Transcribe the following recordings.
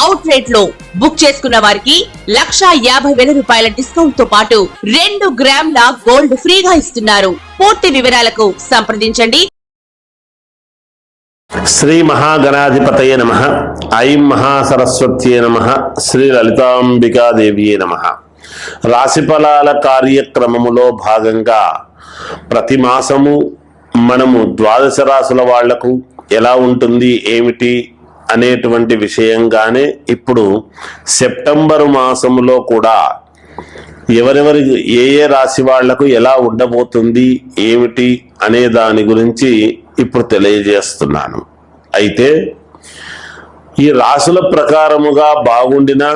Out రేట్లో book చేసుకున్న వారికి లక్షా యాభై వేల రూపాయల డిస్కౌంట్తో పాటు రెండు గ్రాముల గోల్డ్ ఫ్రీగా ఇస్తున్నారు. పూర్తి వివరాలకు సంప్రదించండి. శ్రీ మహాగణాధిపతయ నమ. ఐం మహాసరస్వత్యే నమ. శ్రీ లలితాంబికాదేవియే నమ. రాశిఫలాల కార్యక్రమములో భాగంగా ప్రతి మాసము మనము ద్వాదశ రాశుల వాళ్ళకు ఎలా ఉంటుంది ఏమిటి అనేటువంటి విషయంగానే ఇప్పుడు సెప్టెంబరు మాసములో కూడా ఎవరెవరి ఏ ఏ రాశి వాళ్ళకు ఎలా ఉండబోతుంది ఏమిటి అనే దాని గురించి ఇప్పుడు తెలియజేస్తున్నాను. అయితే ఈ రాసుల ప్రకారముగా బాగుండినా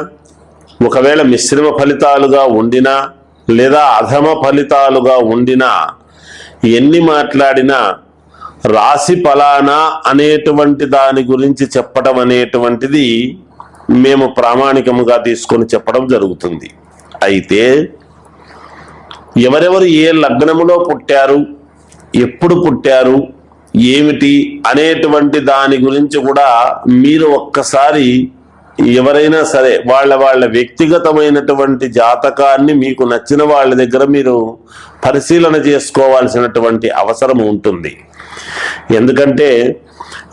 ఒకవేళ మిశ్రమ ఫలితాలుగా ఉండినా లేదా అధమ ఫలితాలుగా ఉండినా ఎన్ని మాట్లాడినా రాశి ఫలానా అనేటువంటి దాని గురించి చెప్పడం అనేటువంటిది మేము ప్రామాణికముగా తీసుకొని చెప్పడం జరుగుతుంది. అయితే ఎవరెవరు ఏ లగ్నములో పుట్టారు ఎప్పుడు పుట్టారు ఏమిటి అనేటువంటి దాని గురించి కూడా మీరు ఒక్కసారి ఎవరైనా సరే వాళ్ళ వాళ్ళ వ్యక్తిగతమైనటువంటి జాతకాన్ని మీకు నచ్చిన వాళ్ళ దగ్గర మీరు పరిశీలన చేసుకోవాల్సినటువంటి అవసరం ఉంటుంది. ఎందుకంటే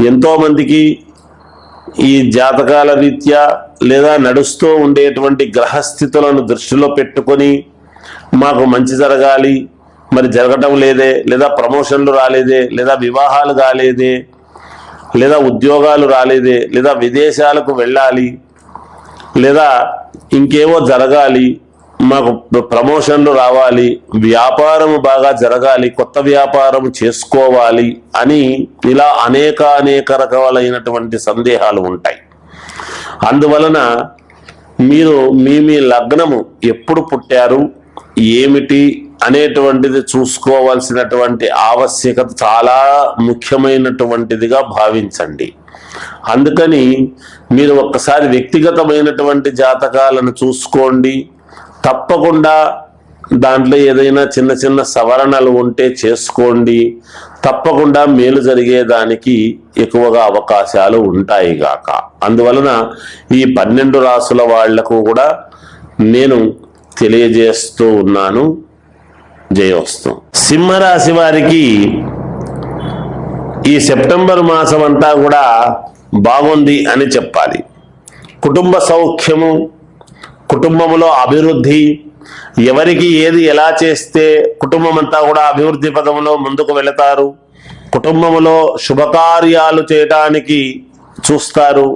ఎంతోమందికి ఈ జాతకాల రీత్యా లేదా నడుస్తూ ఉండేటువంటి గ్రహస్థితులను దృష్టిలో పెట్టుకొని మాకు మంచి జరగాలి మరి జరగటం లేదే లేదా ప్రమోషన్లు రాలేదే లేదా వివాహాలు కాలేదే లేదా ఉద్యోగాలు రాలేదే లేదా విదేశాలకు వెళ్ళాలి లేదా ఇంకేవో జరగాలి మాకు ప్రమోషన్లు రావాలి వ్యాపారం బాగా జరగాలి కొత్త వ్యాపారం చేసుకోవాలి అని ఇలా అనేక అనేక రకాలైనటువంటి సందేహాలు ఉంటాయి. అందువలన మీరు మీ మీ లగ్నము ఎప్పుడు పుట్టారు ఏమిటి అనేటువంటిది చూసుకోవాల్సినటువంటి ఆవశ్యకత చాలా ముఖ్యమైనటువంటిదిగా భావించండి. అందుకని మీరు ఒక్కసారి వ్యక్తిగతమైనటువంటి జాతకాలను చూసుకోండి తప్పకుండా దాంట్లో ఏదైనా చిన్న చిన్న సవరణలు ఉంటే చేసుకోండి. తప్పకుండా మేలు జరిగేదానికి ఎక్కువగా అవకాశాలు ఉంటాయి గాక. అందువలన ఈ పన్నెండు రాసుల వాళ్ళకు కూడా నేను తెలియజేస్తూ ఉన్నాను. జయోస్తు. సింహరాశి వారికి ఈ సెప్టెంబర్ మాసం అంతా కూడా బాగుంది అని చెప్పాలి. కుటుంబ సౌఖ్యము కుటుంబంలో అభివృద్ధి ఎవరికి ఏది ఎలా చేస్తే కుటుంబం అంతా కూడా అభివృద్ధి పదంలో ముందుకు వెళతారు కుటుంబంలో శుభకార్యాలు చేయడానికి చూస్తారు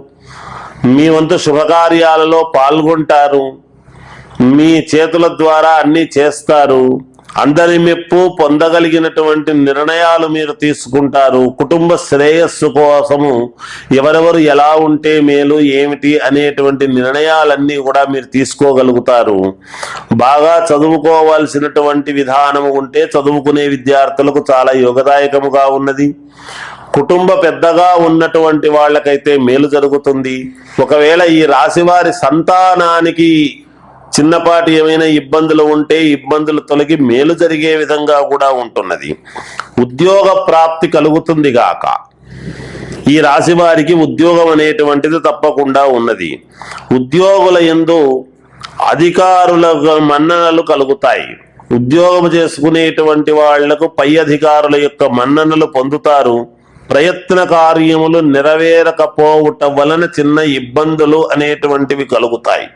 మీ వంతు శుభకార్యాలలో పాల్గొంటారు మీ చేతుల ద్వారా అన్నీ చేస్తారు అందరి మెప్పు పొందగలిగినటువంటి నిర్ణయాలు మీరు తీసుకుంటారు. కుటుంబ శ్రేయస్సు కోసము ఎవరెవరు ఎలా ఉంటే మేలు ఏమిటి అనేటువంటి నిర్ణయాలన్నీ కూడా మీరు తీసుకోగలుగుతారు. బాగా చదువుకోవాల్సినటువంటి విధానము ఉంటే చదువుకునే విద్యార్థులకు చాలా యోగదాయకముగా ఉన్నది. కుటుంబ పెద్దగా ఉన్నటువంటి వాళ్ళకైతే మేలు జరుగుతుంది. ఒకవేళ ఈ రాశివారి సంతానానికి చిన్నపాటి ఏమైనా ఇబ్బందులు ఉంటే ఇబ్బందులు తొలగి మేలు జరిగే విధంగా కూడా ఉంటున్నది. ఉద్యోగ ప్రాప్తి కలుగుతుంది గాక. ఈ రాశి వారికి ఉద్యోగం అనేటువంటిది తప్పకుండా ఉన్నది. ఉద్యోగుల ఎందు అధికారుల మన్ననలు కలుగుతాయి. ఉద్యోగం చేసుకునేటువంటి వాళ్ళకు పై అధికారుల యొక్క మన్ననలు పొందుతారు. ప్రయత్న కార్యములు నెరవేరకపోవట వలన చిన్న ఇబ్బందులు అనేటువంటివి కలుగుతాయి.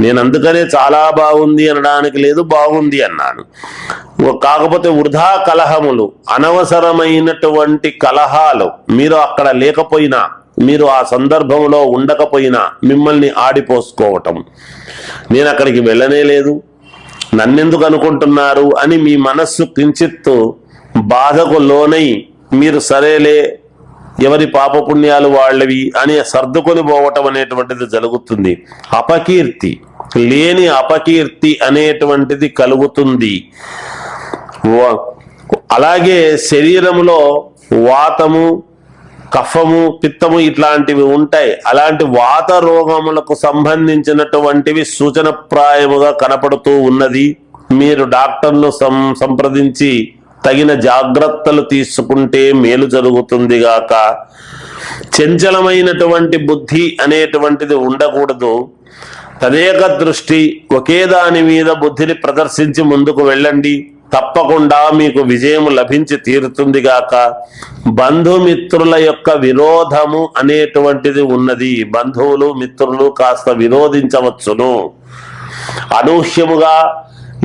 నేను అందుకనే చాలా బాగుంది అనడానికి లేదు బాగుంది అన్నాను కాకపోతే వృధా కలహములు అనవసరమైనటువంటి కలహాలు మీరు అక్కడ లేకపోయినా మీరు ఆ సందర్భంలో ఉండకపోయినా మిమ్మల్ని ఆడిపోసుకోవటం. నేను అక్కడికి వెళ్ళనే లేదు నన్నెందుకు అనుకుంటున్నారు అని మీ మనస్సు కించిత్తు బాధకు లోనై మీరు సరేలే ఎవరి పాపపుణ్యాలు వాళ్ళవి అని సర్దుకొని పోవటం అనేటువంటిది జరుగుతుంది. అపకీర్తి లేని అపకీర్తి అనేటువంటిది కలుగుతుంది. అలాగే శరీరంలో వాతము కఫము పిత్తము ఇట్లాంటివి ఉంటాయి. అలాంటి వాత రోగములకు సంబంధించినటువంటివి సూచనప్రాయముగా కనపడుతూ ఉన్నది. మీరు డాక్టర్ను సం సంప్రదించి తగిన జాగ్రత్తలు తీసుకుంటే మేలు జరుగుతుంది గాక చంచలమైనటువంటి బుద్ధి అనేటువంటిది ఉండకూడదు. తదేక దృష్టి ఒకే దాని మీద బుద్ధిని ప్రదర్శించి ముందుకు వెళ్ళండి. తప్పకుండా మీకు విజయం లభించి తీరుతుంది గాక బంధుమిత్రుల యొక్క విరోధము అనేటువంటిది ఉన్నది. బంధువులు మిత్రులు కాస్త విరోధించవచ్చును. అనూహ్యముగా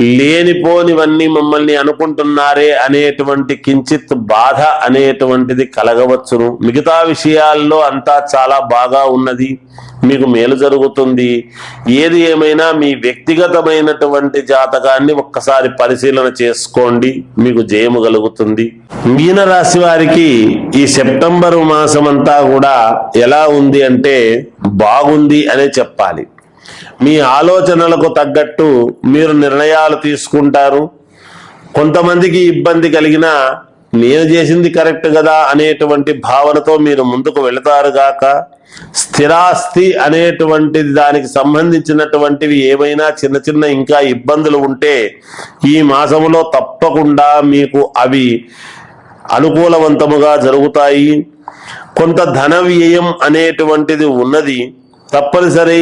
లేనిపోనివన్నీ మమ్మల్ని అనుకుంటున్నారే అనేటువంటి కించిత్ బాధ అనేటువంటిది కలగవచ్చును. మిగతా విషయాల్లో అంతా చాలా బాగా ఉన్నది. మీకు మేలు జరుగుతుంది. ఏది ఏమైనా మీ వ్యక్తిగతమైనటువంటి జాతకాన్ని ఒక్కసారి పరిశీలన చేసుకోండి. మీకు జయము కలుగుతుంది. మీనరాశి వారికి ఈ సెప్టెంబరు మాసం అంతా కూడా ఎలా ఉంది అంటే బాగుంది అనే చెప్పాలి. మీ ఆలోచనలకు తగ్గట్టు మీరు నిర్ణయాలు తీసుకుంటారు. కొంతమందికి ఇబ్బంది కలిగిన నేను చేసింది కరెక్ట్ కదా అనేటువంటి భావనతో మీరు ముందుకు వెళతారు గాక స్థిరాస్తి అనేటువంటిది దానికి సంబంధించినటువంటివి ఏమైనా చిన్న చిన్న ఇంకా ఇబ్బందులు ఉంటే ఈ మాసములో తప్పకుండా మీకు అవి అనుకూలవంతముగా జరుగుతాయి. కొంత ధన వ్యయం అనేటువంటిది ఉన్నది. తప్పనిసరి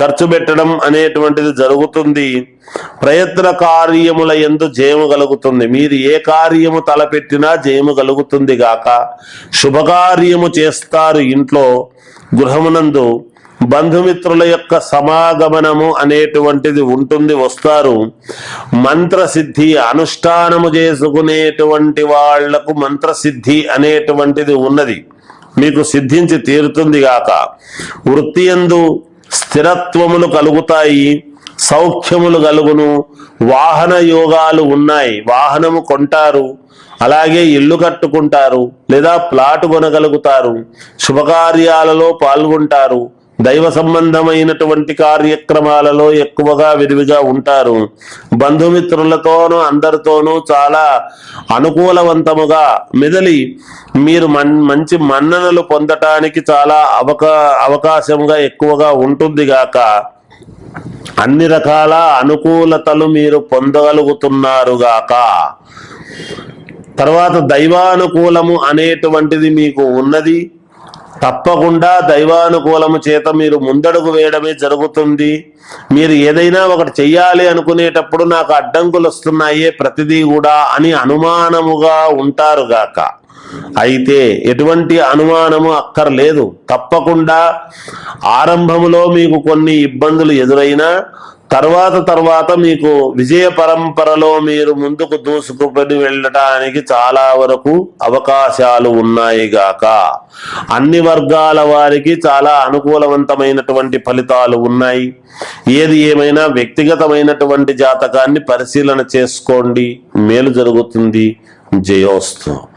ఖర్చు పెట్టడం అనేటువంటిది జరుగుతుంది. ప్రయత్న కార్యముల ఎందు జయము కలుగుతుంది. మీరు ఏ కార్యము తలపెట్టినా జయము కలుగుతుంది గాక. శుభకార్యము చేస్తారు ఇంట్లో గృహమునందు. బంధుమిత్రుల యొక్క సమాగమనము అనేటువంటిది ఉంటుంది వస్తారు. మంత్రసిద్ధి అనుష్ఠానము చేసుకునేటువంటి వాళ్ళకు మంత్రసిద్ధి అనేటువంటిది ఉన్నది. మీకు సిద్ధించి తీరుతుంది గాక. వృత్తి యందు స్థిరత్వములు కలుగుతాయి సౌఖ్యములు కలుగును వాహన యోగాలు ఉన్నాయి. వాహనము కొంటారు అలాగే ఇల్లు కట్టుకుంటారు లేదా ప్లాట్ కొనగలుగుతారు శుభకార్యాలలో పాల్గొంటారు దైవ సంబంధమైనటువంటి కార్యక్రమాలలో ఎక్కువగా విరివిగా ఉంటారు. బంధుమిత్రులతోనూ అందరితోనూ చాలా అనుకూలవంతముగా మెదలి మీరు మన్ మంచి మన్ననలు పొందటానికి చాలా అవకా అవకాశంగా ఎక్కువగా ఉంటుంది గాక. అన్ని రకాల అనుకూలతలు మీరు పొందగలుగుతున్నారుగాక తర్వాత దైవానుకూలము అనేటువంటిది మీకు ఉన్నది. తప్పకుండా దైవానుకూలము చేత మీరు ముందడుగు వేయడమే జరుగుతుంది. మీరు ఏదైనా ఒకటి చెయ్యాలి అనుకునేటప్పుడు నాకు అడ్డంకులు వస్తున్నాయే ప్రతిదీ కూడా అని అనుమానముగా ఉంటారు గాక. అయితే ఎటువంటి అనుమానము అక్కర్లేదు. తప్పకుండా ఆరంభములో మీకు కొన్ని ఇబ్బందులు ఎదురైనా తర్వాత తర్వాత మీకు విజయ పరంపరలో మీరు ముందుకు దూసుకుని వెళ్ళటానికి చాలా వరకు అవకాశాలు ఉన్నాయి గాక. అన్ని వర్గాల వారికి చాలా అనుకూలవంతమైనటువంటి ఫలితాలు ఉన్నాయి. ఏది ఏమైనా వ్యక్తిగతమైనటువంటి జాతకాన్ని పరిశీలన చేసుకోండి. మేలు జరుగుతుంది. జయోస్తు.